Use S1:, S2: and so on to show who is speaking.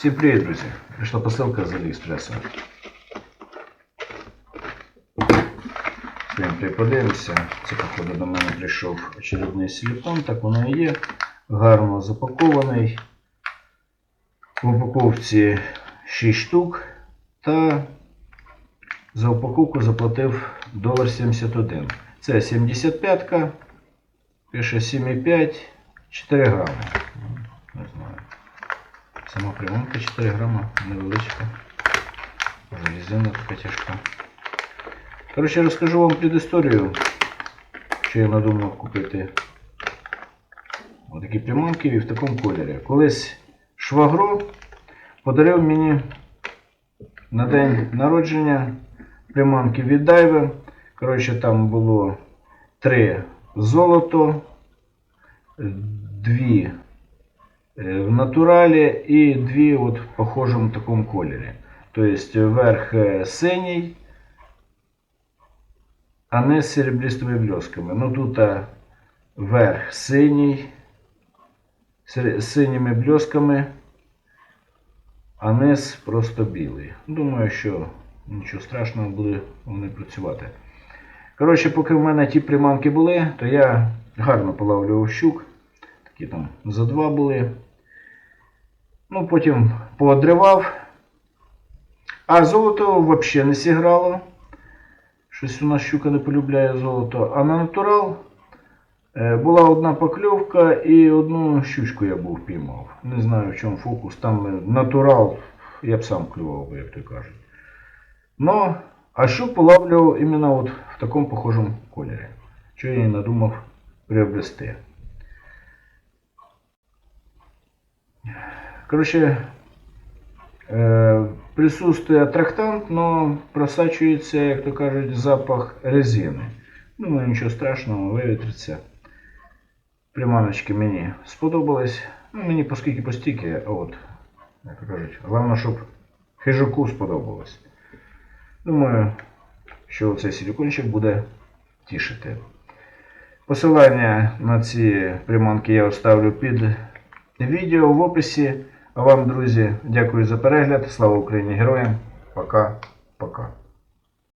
S1: Всім привіт, друзі! Прийшла посилка з Аліекспреса. Прям подивимося. Це, походу, до мене прийшов очередний силікон, так воно і є. Гарно запакований. В упаковці 6 штук. Та за упаковку заплатив 1,71. Це 75-ка. Пише 7,5, 4 грами. Сама приманка 4 грама, невеличка. Резина така тяжка. Коротше, розкажу вам предісторію, що я надумав купити отакі приманки і в такому кольорі. Колись швагро подарив мені на день народження приманки від Дайве. Коротше, там було три золото, дві в натуралі і дві от в похожому такому кольорі. Тобто верх е, синій, а не з серебристими блесками. Ну тут а, верх синій, з синіми блесками, а низ просто білий. Думаю, що нічого страшного буде вони працювати. Коротше, поки в мене ті приманки були, то я гарно полавлював щук. Такі там за два були. Ну, потім поодривав. А золото взагалі не зіграло. Щось у нас щука не полюбляє золото. А на натурал е, була одна покльовка і одну щучку я був піймав. Не знаю в чому фокус. Там е, натурал, я б сам клював, як то кажуть. Ну, а щук полавлював іменно от в такому похожому кольорі. Що я і надумав приобрести. Коротше, е, присутствує трактант, но просачується, як то кажуть, запах резини. Думаю, нічого страшного, вивітриться. Приманочки мені сподобались. Ну, мені поскільки постільки, а от, як то кажуть, головне, щоб хижаку сподобалось. Думаю, що цей силікончик буде тішити. Посилання на ці приманки я оставлю під відео в описі. А вам, друзі, дякую за перегляд. Слава Україні! Героям! Пока-пока.